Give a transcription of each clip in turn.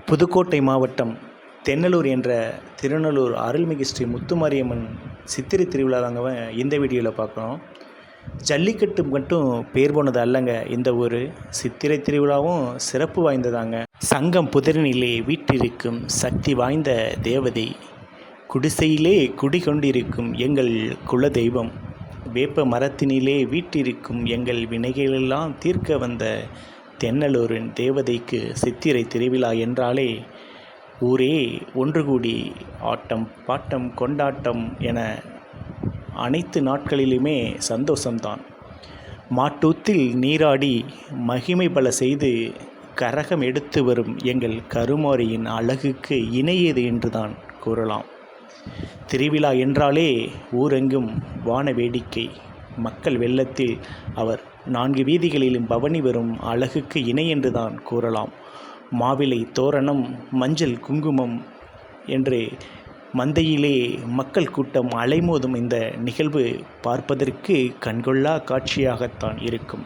புதுக்கோட்டை மாவட்டம் தென்னலூர் என்ற திருநள்ளூர் அருள்மிகு ஸ்ரீ முத்துமாரியம்மன் சித்திரை திருவிழா தாங்க இந்த வீடியோவில் பார்க்குறோம் ஜல்லிக்கட்டு மட்டும் பேர் போனது அல்லங்க இந்த ஊர். சித்திரை திருவிழாவும் சிறப்பு வாய்ந்ததாங்க. சங்கம் புதரினிலே வீட்டிருக்கும் சக்தி வாய்ந்த தேவதை. குடிசையிலே குடிகொண்டிருக்கும் எங்கள் குலதெய்வம். வேப்ப மரத்தினிலே வீட்டிருக்கும் எங்கள் வினைகளெல்லாம் தீர்க்க வந்த தென்னலூரின் தேவதைக்கு சித்திரை திருவிழா என்றாலே ஊரே ஒன்று கூடி ஆட்டம் பாட்டம் கொண்டாட்டம் என அனைத்து நாட்களிலுமே சந்தோஷம்தான். மாட்டூத்தில் நீராடி மகிமை பல செய்து கரகம் எடுத்து வரும் எங்கள் கருமாரியின் அழகுக்கு இணையது என்றுதான் கூறலாம். திருவிழா என்றாலே ஊரெங்கும் வான வேடிக்கை. மக்கள் வெள்ளத்தில் அவர் நான்கு வீதிகளிலும் பவனி வரும் அழகுக்கு இணை என்றுதான் கூறலாம். மாவிலை தோரணம் மஞ்சள் குங்குமம் என்று மந்தையிலே மக்கள் கூட்டம் அலைமோதும் இந்த நிகழ்வு பார்ப்பதற்கு கண்கொள்ளா காட்சியாகத்தான் இருக்கும்.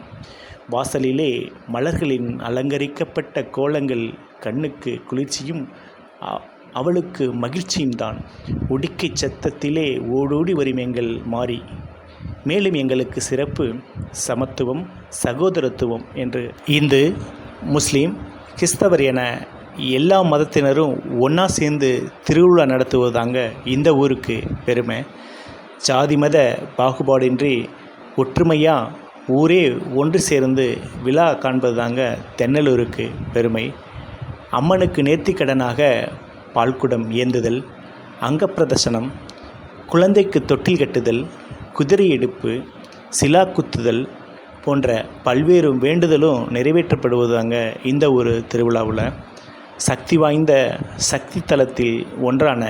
வாசலிலே மலர்களின் அலங்கரிக்கப்பட்ட கோலங்கள் கண்ணுக்கு குளிர்ச்சியும் அவளுக்கு மகிழ்ச்சியும் தான் உடிக்கை சத்தத்திலே ஓடோடி வரும் எங்கள் மாறி மேலும் எங்களுக்கு சிறப்பு சமத்துவம் சகோதரத்துவம் என்று இந்து முஸ்லீம் கிறிஸ்தவர் என எல்லா மதத்தினரும் ஒன்றா சேர்ந்து திருவிழா நடத்துவதாங்க இந்த ஊருக்கு பெருமை. ஜாதி மத பாகுபாடின்றி ஒற்றுமையாக ஊரே ஒன்று சேர்ந்து விழா காண்பதுதாங்க தென்னலூருக்கு பெருமை. அம்மனுக்கு நேர்த்திக்கடனாக பால்குடம் ஏந்துதல் அங்கப்பிரதர்சனம் குழந்தைக்கு தொட்டில் கட்டுதல் குதிரை எடுப்பு சிலா குத்துதல் போன்ற பல்வேறு வேண்டுதலும் நிறைவேற்றப்படுவதாங்க இந்த ஒரு திருவிழாவில். சக்தி வாய்ந்த சக்தி தலத்தில் ஒன்றான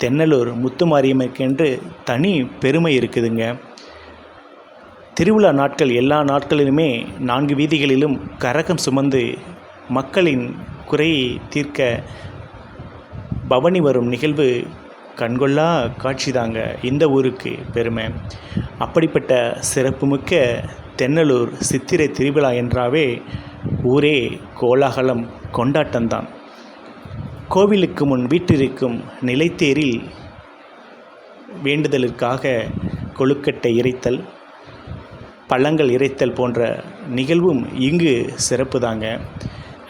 தென்னலூர் முத்துமாரியம்மனுக்கென்று தனி பெருமை இருக்குதுங்க. திருவிழா நாட்கள் எல்லா நாட்களிலுமே நான்கு வீதிகளிலும் கரகம் சுமந்து மக்களின் குறையை தீர்க்க பவனி வரும் நிகழ்வு கண்கொள்ளா காட்சிதாங்க இந்த ஊருக்கு பெருமை. அப்படிப்பட்ட சிறப்புமிக்க தென்னலூர் சித்திரை திருவிழா என்றாவே ஊரே கோலாகலம் கொண்டாட்டம்தான். கோவிலுக்கு முன் வீட்டிருக்கும் நிலைத்தேரில் வேண்டுதலுக்காக கொழுக்கட்டை இறைத்தல் பழங்கள் இறைத்தல் போன்ற நிகழ்வும் இங்கு சிறப்பு தாங்க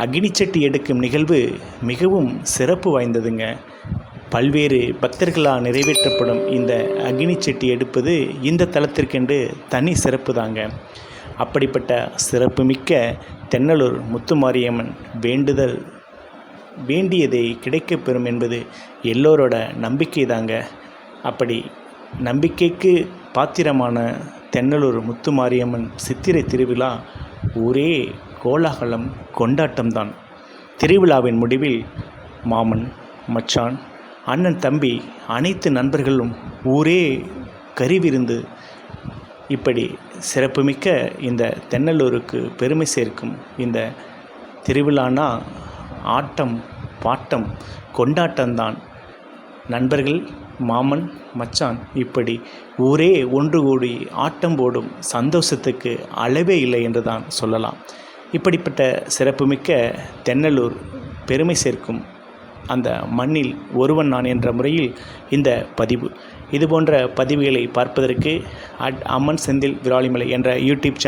அக்னிச்சட்டி எடுக்கும் நிகழ்வு மிகவும் சிறப்பு வாய்ந்ததுங்க. பல்வேறு பக்தர்களால் நிறைவேற்றப்படும் இந்த அக்னி செட்டி எடுப்பது இந்த தலத்திற்கென்று தனி சிறப்பு தாங்க. அப்படிப்பட்ட சிறப்புமிக்க தென்னலூர் முத்துமாரியம்மன் வேண்டுதல் வேண்டியதை கிடைக்கப் பெறும் என்பது எல்லோரோட நம்பிக்கை தாங்க. அப்படி நம்பிக்கைக்கு பாத்திரமான தென்னலூர் முத்துமாரியம்மன் சித்திரை திருவிழா ஒரே கோலாகலம் கொண்டாட்டம்தான். திருவிழாவின் முடிவில் மாமன் மச்சான் அண்ணன் தம்பி அனைத்து நண்பர்களும் ஊரே கறிவிருந்து இப்படி சிறப்புமிக்க இந்த தென்னலூருக்கு பெருமை சேர்க்கும் இந்த திருவிழானா ஆட்டம் பாட்டம் கொண்டாட்டம்தான். நண்பர்கள் மாமன் மச்சான் இப்படி ஊரே ஒன்று கூடி ஆட்டம் போடும் சந்தோஷத்துக்கு அளவே இல்லை என்று தான் சொல்லலாம். இப்படிப்பட்ட சிறப்புமிக்க தென்னலூர் பெருமை சேர்க்கும் அந்த மண்ணில் ஒருவன் நான் என்ற முறையில் இந்த பதிவு. இதுபோன்ற பதிவுகளை பார்ப்பதற்கு அட் அம்மன் செந்தில் விராலிமலை என்ற யூடியூப் சேனல்